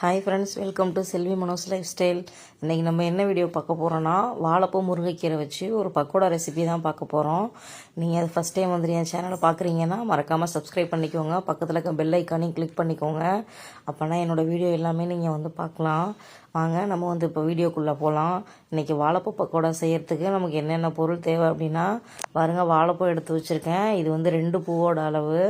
Hi friends welcome to Selvi Mano's lifestyle இன்றைக்கி நம்ம என்ன வீடியோ பார்க்க போகிறோன்னா வாழைப்பூ முருங்கைக்கீரை வச்சு ஒரு பக்கோடா ரெசிபி தான் பார்க்க போகிறோம் நீங்கள் அது ஃபஸ்ட் டைம் வந்து என் சேனலை பார்க்குறீங்கன்னா மறக்காமல் சப்ஸ்கிரைப் பண்ணிக்கோங்க. பக்கத்தில் இருக்க பெல் ஐக்கானையும் கிளிக் பண்ணிக்கோங்க. அப்போனா என்னோடய வீடியோ எல்லாமே நீங்கள் வந்து பார்க்கலாம். வாங்க நம்ம வந்து இப்போ வீடியோக்குள்ளே போகலாம் இன்றைக்கி வாழைப்பூ பக்கோடா செய்கிறதுக்கு நமக்கு என்னென்ன பொருள் தேவை அப்படின்னா பாருங்க வாழைப்பூ எடுத்து வச்சுருக்கேன். இது வந்து ரெண்டு பூவோட அளவு.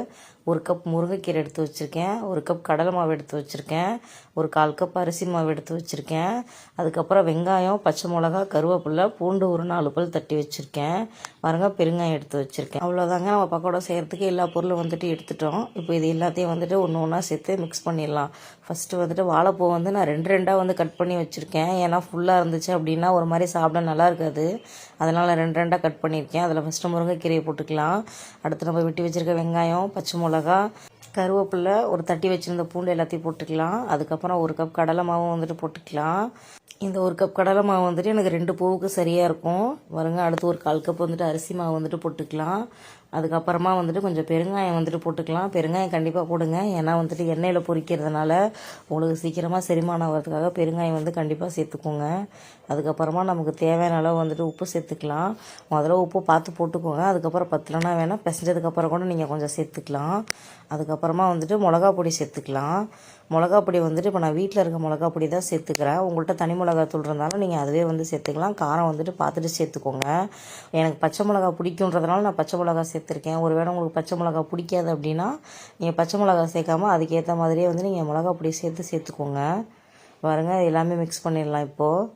ஒரு கப் முருங்கைக்கீரை எடுத்து வச்சுருக்கேன். ஒரு கப் கடலை மாவு எடுத்து வச்சுருக்கேன். ஒரு கால் கப் அரிசி மாவு எடுத்து வச்சுருக்கேன். அதுக்கப்புறம் வெங்காயம் பச்சை மிளகா கருவேப்பிலை பூண்டு ஒரு நாலு பல் தட்டி வச்சுருக்கேன். பாருங்க பெருங்காயம் எடுத்து வச்சுருக்கேன். அவ்வளோதாங்க நம்ம பக்கோடா செய்கிறதுக்கு எல்லா பொருளும் வந்துட்டு எடுத்துட்டோம். இப்போ இது எல்லாத்தையும் வந்துட்டு ஒன்று ஒன்றா சேர்த்து மிக்ஸ் பண்ணிடலாம். ஃபஸ்ட்டு வந்துட்டு வாழைப்பூ வந்து நான் ரெண்டு ரெண்டாக வந்து கட் பண்ணி வச்சுருக்கேன். ஏன்னா ஃபுல்லாக இருந்துச்சு அப்படின்னா ஒரு மாதிரி சாப்பிட நல்லா இருக்காது. அதனால் ரெண்டு ரெண்டாக கட் பண்ணியிருக்கேன். அதில் ஃபஸ்ட்டு முருங்கைக்கீரையை போட்டுக்கலாம். அடுத்து நம்ம வெட்டி வச்சுருக்க வெங்காயம் பச்சை மிளகா கருவேப்பிலை ஒரு தட்டி வச்சுருந்த பூண்டு எல்லாத்தையும் போட்டுக்கலாம். அதுக்கப்புறம் ஒரு கப் கடலை மாவும் வந்துட்டு போட்டுக்கலாம். இந்த ஒரு கப் கடலை மாவு வந்துட்டு எனக்கு ரெண்டு பூவுக்கு சரியாக இருக்கும். வருங்க அடுத்து ஒரு கால் கப் வந்துட்டு அரிசி மாவு வந்துட்டு போட்டுக்கலாம். அதுக்கப்புறமா வந்துட்டு கொஞ்சம் பெருங்காயம் வந்துட்டு போட்டுக்கலாம். பெருங்காயம் கண்டிப்பாக போடுங்க. ஏன்னா வந்துட்டு எண்ணெயில் பொரிக்கிறதுனால உங்களுக்கு சீக்கிரமாக செரிமானம் ஆகிறதுக்காக பெருங்காயம் வந்து கண்டிப்பாக சேர்த்துக்கோங்க. அதுக்கப்புறமா நமக்கு தேவையான அளவு வந்துட்டு உப்பு சேர்த்துக்கலாம். முதல்ல உப்பு பார்த்து போட்டுக்கோங்க. அதுக்கப்புறம் பத்தலனா வேணால் பிசைஞ்சதுக்கப்புறம் கூட நீங்கள் கொஞ்சம் சேர்த்துக்கலாம். அதுக்கப்புறமா வந்துட்டு மிளகா பொடி சேர்த்துக்கலாம். மிளகா பொடி வந்துட்டு இப்போ நான் வீட்டில் இருக்க மிளகா பொடி தான் சேர்த்துக்கிறேன். உங்கள்கிட்ட தனி மிளகாய் தூள் இருந்தாலும் நீங்கள் அதுவே வந்து சேர்த்துக்கலாம். காரம் வந்துட்டு பார்த்துட்டு சேர்த்துக்கோங்க. எனக்கு பச்சை மிளகா பிடிக்குன்றதுனால நான் பச்சை மிளகா சேர்த்துருக்கேன். ஒருவேளை உங்களுக்கு பச்சை மிளகா பிடிக்காது அப்படின்னா நீங்கள் பச்சை மிளகா சேர்க்காம அதுக்கேற்ற மாதிரியே வந்து நீங்கள் மிளகா பொடி சேர்த்து சேர்த்துக்கோங்க. பாருங்கள் எல்லாமே மிக்ஸ் பண்ணிடலாம் இப்போது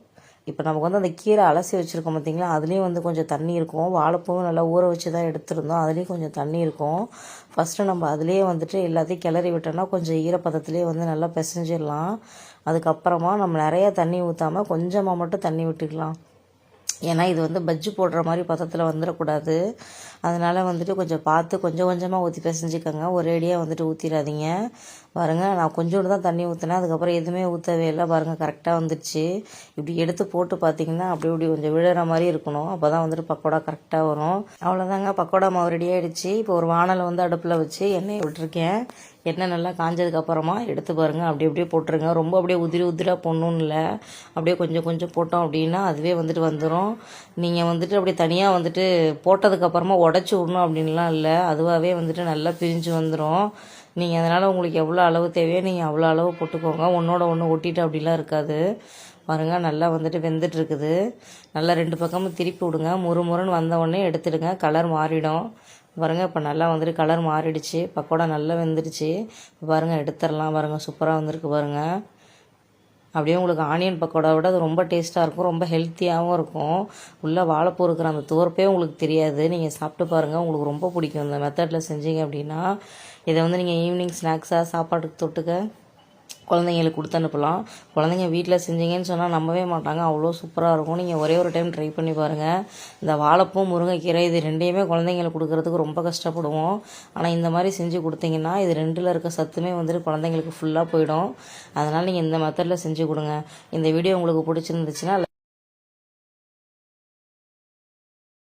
இப்போ நமக்கு வந்து அந்த கீரை அலசி வச்சுருக்கோம் பார்த்தீங்களா அதுலேயும் வந்து கொஞ்சம் தண்ணி இருக்கும். வாழைப்பூவும் நல்லா ஊற வச்சு தான் எடுத்துருந்தோம். அதுலேயும் கொஞ்சம் தண்ணி இருக்கும். ஃபஸ்ட்டு நம்ம அதுலேயே வந்துட்டு எல்லாத்தையும் கிளறி விட்டோம்னா கொஞ்சம் ஈரப்பதத்துலேயே வந்து நல்லா பிசைஞ்சிடலாம். அதுக்கப்புறமா நம்ம நிறையா தண்ணி ஊற்றாமல் கொஞ்சமாக மட்டும் தண்ணி விட்டுக்கலாம். ஏன்னா இது வந்து பஜ்ஜி போடுற மாதிரி பதத்தில் வந்துடக்கூடாது அதனால் வந்துட்டு கொஞ்சம் பார்த்து கொஞ்சம் கொஞ்சமாக ஊற்றி பிசைஞ்சிக்கோங்க. ஒரேடியாக வந்துட்டு ஊற்றிடாதீங்க பாருங்கள் நான் கொஞ்சோண்டு தான் தண்ணி ஊற்றினேன் அதுக்கப்புறம் எதுவுமே ஊற்றவே இல்லை. பாருங்கள் கரெக்டாக வந்துடுச்சு இப்படி எடுத்து போட்டு பார்த்தீங்கன்னா அப்படி இப்படி கொஞ்சம் விழுற மாதிரி இருக்கணும். அப்போ தான் வந்துட்டு பக்கோடா கரெக்டாக வரும். அவ்வளோதாங்க பக்கோடா மாவு ரெடி ஆகிடுச்சு இப்போ ஒரு வானலை வந்து அடுப்பில் வச்சு எண்ணெயை விட்டுருக்கேன். எண்ணெய் நல்லா காஞ்சதுக்கப்புறமா எடுத்து பாருங்கள் அப்படி அப்படியே போட்டுருங்க. ரொம்ப அப்படியே உதிரி உதிராக போடணும்னு இல்லை. அப்படியே கொஞ்சம் கொஞ்சம் போட்டோம் அப்படின்னா அதுவே வந்துட்டு வந்துடும் நீங்கள் வந்துட்டு அப்படியே தனியாக வந்துட்டு போட்டதுக்கப்புறமா உடச்சி விடணும் அப்படின்லாம் இல்லை. அதுவாகவே வந்துட்டு நல்லா பிரிஞ்சு வந்துடும் நீங்கள் அதனால் உங்களுக்கு எவ்வளோ அளவு தேவையோ நீங்கள் அவ்வளோ அளவு போட்டுக்கோங்க. ஒன்றோட ஒன்று ஒட்டிட்டு அப்படிலாம் இருக்காது. பாருங்கள் நல்லா வந்துட்டு வெந்துட்டுருக்குது. நல்லா ரெண்டு பக்கமும் திருப்பி விடுங்க. முறு முறுன்னு வந்த உடனே எடுத்துடுங்க. கலர் மாறிடும். பாருங்கள் இப்போ நல்லா வந்துட்டு கலர் மாறிடுச்சு. பக்கோடா நல்லா வெந்துடுச்சு. இப்போ பாருங்கள் எடுத்துடலாம் பாருங்கள் சூப்பராக வந்திருக்கு பாருங்கள் அப்படியே உங்களுக்கு ஆனியன் பக்கோடா விட அது ரொம்ப டேஸ்ட்டாக இருக்கும் ரொம்ப ஹெல்த்தியாகவும் இருக்கும். உள்ளே வாழைப்பூ இருக்கிற அந்த துவர்ப்பே உங்களுக்கு தெரியாது. நீங்கள் சாப்பிட்டு பாருங்கள் உங்களுக்கு ரொம்ப பிடிக்கும். இந்த மெத்தடில் செஞ்சீங்க அப்படின்னா இதை வந்து நீங்கள் ஈவினிங் ஸ்நாக்ஸாக சாப்பாட்டுக்கு தொட்டுக்க குழந்தைங்களுக்கு கொடுத்து அனுப்பலாம். குழந்தைங்க வீட்டில் செஞ்சீங்கன்னு சொன்னால் நம்பவே மாட்டாங்க. அவ்வளோ சூப்பராக இருக்கும். நீங்கள் ஒரே ஒரு டைம் ட்ரை பண்ணி பாருங்கள் இந்த வாழைப்பூ முருங்கைக்கீரை இது ரெண்டையுமே குழந்தைங்களுக்கு கொடுக்குறதுக்கு ரொம்ப கஷ்டப்படுவோம். ஆனால் இந்த மாதிரி செஞ்சு கொடுத்தீங்கன்னா இது ரெண்டில் இருக்க சத்துமே வந்துட்டு குழந்தைங்களுக்கு ஃபுல்லாக போயிடும். அதனால் நீங்கள் இந்த மெத்தடில் செஞ்சு கொடுங்க. இந்த வீடியோ உங்களுக்கு பிடிச்சிருந்துச்சுன்னா